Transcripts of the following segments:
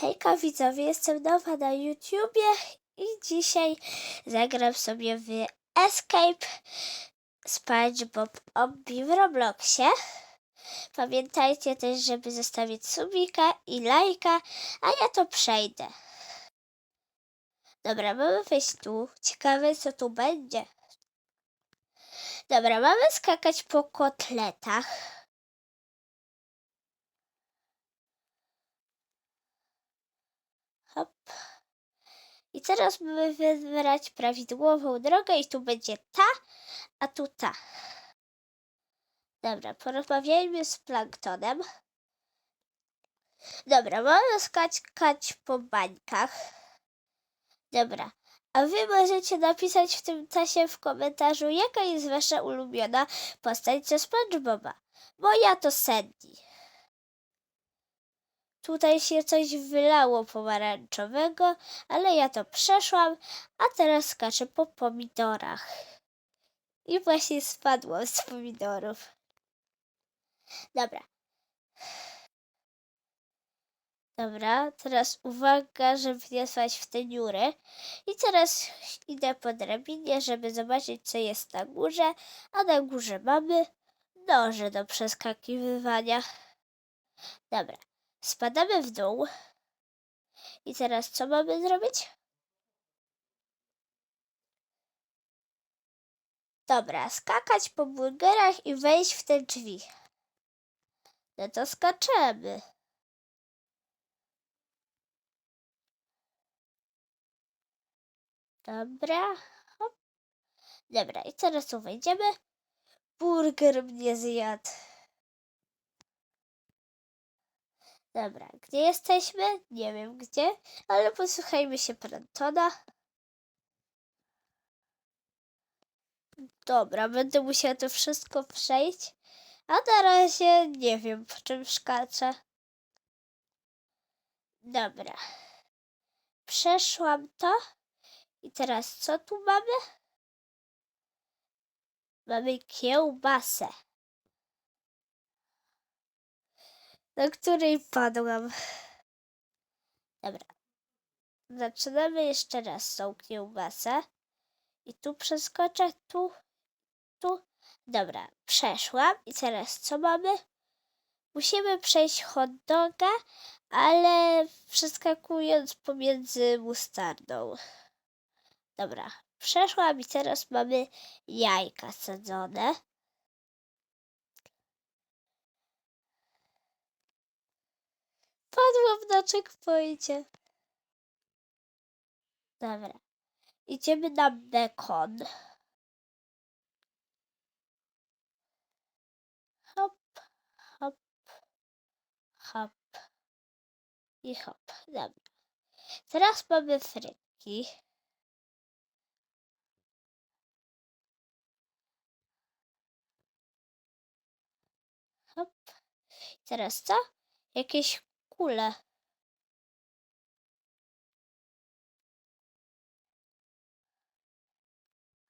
Hejka widzowie, jestem nowa na YouTubie i dzisiaj zagram sobie w Escape SpongeBob Obby w Robloxie. Pamiętajcie też, żeby zostawić subika i lajka, a ja to przejdę. Dobra, mamy wejść tu. Ciekawe, co tu będzie. Dobra, mamy skakać po kotletach. Hop. I teraz mamy wybrać prawidłową drogę i tu będzie ta, a tu ta. Dobra, porozmawiajmy z planktonem. Dobra, mamy skakać po bańkach. Dobra, a wy możecie napisać w tym czasie w komentarzu, jaka jest wasza ulubiona postać ze SpongeBoba. Moja to Sandy. Tutaj się coś wylało pomarańczowego, ale ja to przeszłam, a teraz skaczę po pomidorach. I właśnie spadłam z pomidorów. Dobra. Dobra, teraz uwaga, żeby nie spać w te dziury. I teraz idę po drabinie, żeby zobaczyć, co jest na górze. A na górze mamy noże do przeskakiwywania. Dobra, spadamy w dół. I teraz co mamy zrobić? Dobra, skakać po burgerach i wejść w te drzwi. No to skaczemy. Dobra. Hop. Dobra, i teraz tu wejdziemy. Burger mnie zjadł. Dobra, gdzie jesteśmy? Nie wiem gdzie, ale posłuchajmy się Prantona. Dobra, będę musiała to wszystko przejść, a na razie nie wiem po czym szkaczę. Dobra. Przeszłam to. I teraz co tu mamy? Mamy kiełbasę, na której padłam. Dobra. Zaczynamy jeszcze raz tą kiełbasę. I tu przeskoczę, tu, tu. Dobra, przeszłam. I teraz co mamy? Musimy przejść hot doga, ale przeskakując pomiędzy mustardą. Dobra, przeszłam i teraz mamy jajka sadzone. Padłam na checkpoincie. Dobra, idziemy na bekon. Hop, hop, hop i hop. Dobra. Teraz mamy frytki. Hop. Teraz co? Jakieś kule.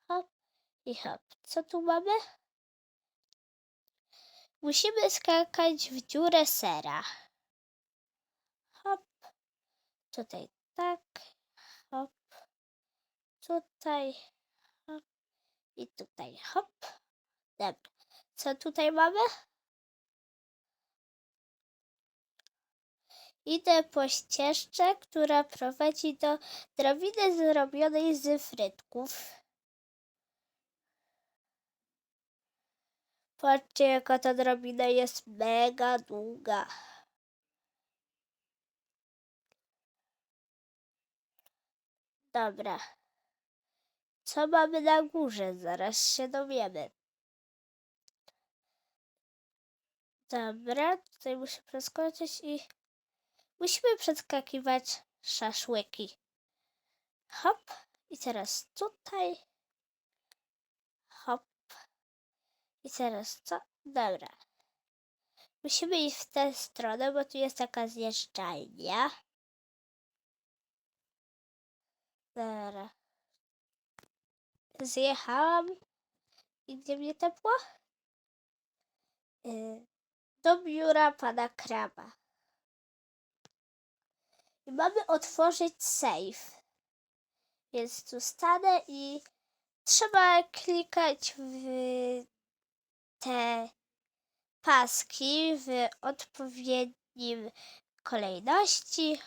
Hop i hop. Co tu mamy? Musimy skakać w dziurę sera. Hop. Tutaj tak. Hop. Tutaj. Hop. I tutaj hop. Dobra. Co tutaj mamy? Idę po ścieżce, która prowadzi do drabiny zrobionej z frytków. Patrzcie, jaka ta drabina jest mega długa. Dobra. Co mamy na górze? Zaraz się dowiemy. Dobra, tutaj muszę przeskoczyć i musimy przeskakiwać szaszłyki. Hop. I teraz tutaj. Hop. I teraz co? Dobra. Musimy iść w tę stronę, bo tu jest taka zjeżdżalnia. Dobra. Zjechałam. I gdzie mnie tepło? Yy, do biura pana Kraba. Mamy otworzyć safe. Więc tu stanę i trzeba klikać w te paski w odpowiednim kolejności.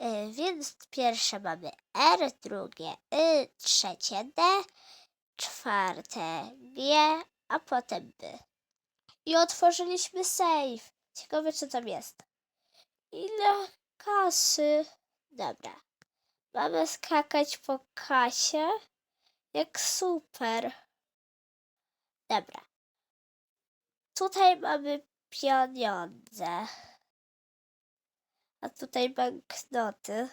Y, Więc pierwsze mamy R, drugie Y, trzecie D, czwarte G, a potem B. I otworzyliśmy safe. Ciekawe, co tam jest. Ile kasy? Dobra. Mamy skakać po kasie? Jak super. Dobra. Tutaj mamy pieniądze. A tutaj banknoty.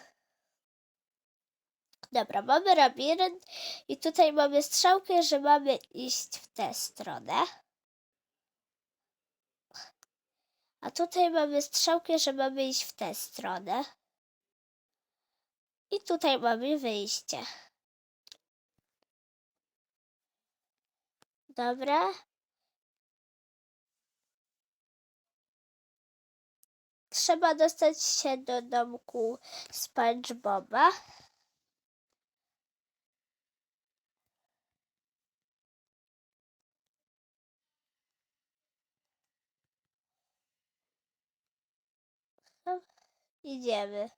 Dobra, mamy labirynt i tutaj mamy strzałkę, że mamy iść w tę stronę. A tutaj mamy strzałkę, że mamy iść w tę stronę. I tutaj mamy wyjście. Dobra. Trzeba dostać się do domku SpongeBoba. Idziemy.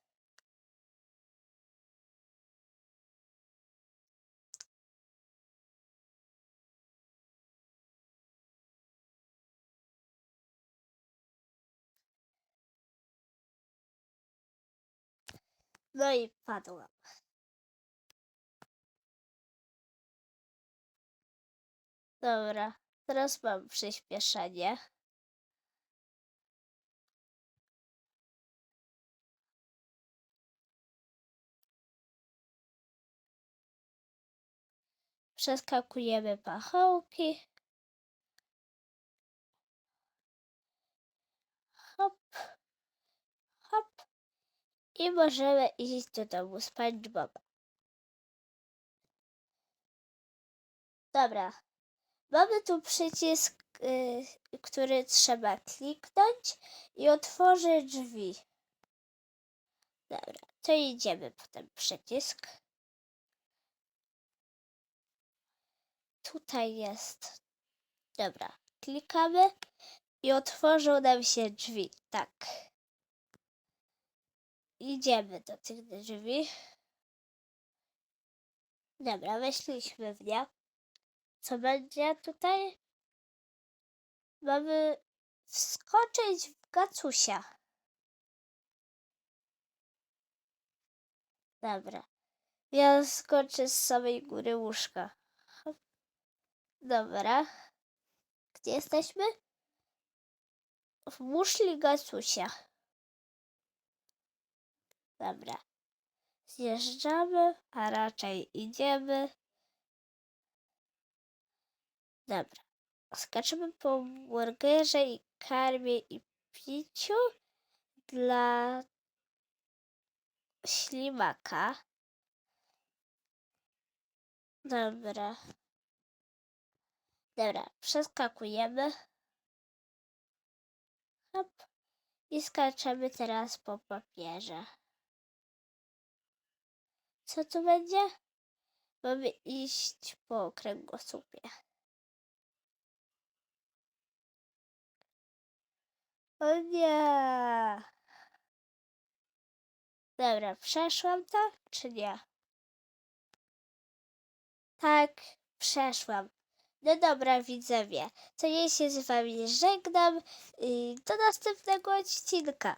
No i padłam. Dobra, teraz mam przyspieszenie. Przeskakujemy pachołki. Hop, hop. I możemy iść do domu SpongeBoba. Dobra. Mamy tu przycisk, y, który trzeba kliknąć i otworzy drzwi. Dobra, to idziemy po ten przycisk. Tutaj jest. Dobra, klikamy i otworzą nam się drzwi. Tak. Idziemy do tych drzwi. Dobra, weszliśmy w nie. Co będzie tutaj? Mamy wskoczyć w gacusia. Dobra. Ja skoczę z samej góry łóżka. Dobra. Gdzie jesteśmy? W muszli gacusia. Dobra. Zjeżdżamy, a raczej idziemy. Dobra. Skaczemy po burgerze i karmie i piciu dla ślimaka. Dobra. Dobra, przeskakujemy. Hop. I skaczemy teraz po papierze. Co tu będzie? Mamy iść po kręgosłupie. O nie! Dobra, przeszłam to, czy nie? Tak, przeszłam. No dobra, widzowie, to ja się z wami żegnam. i Do następnego odcinka.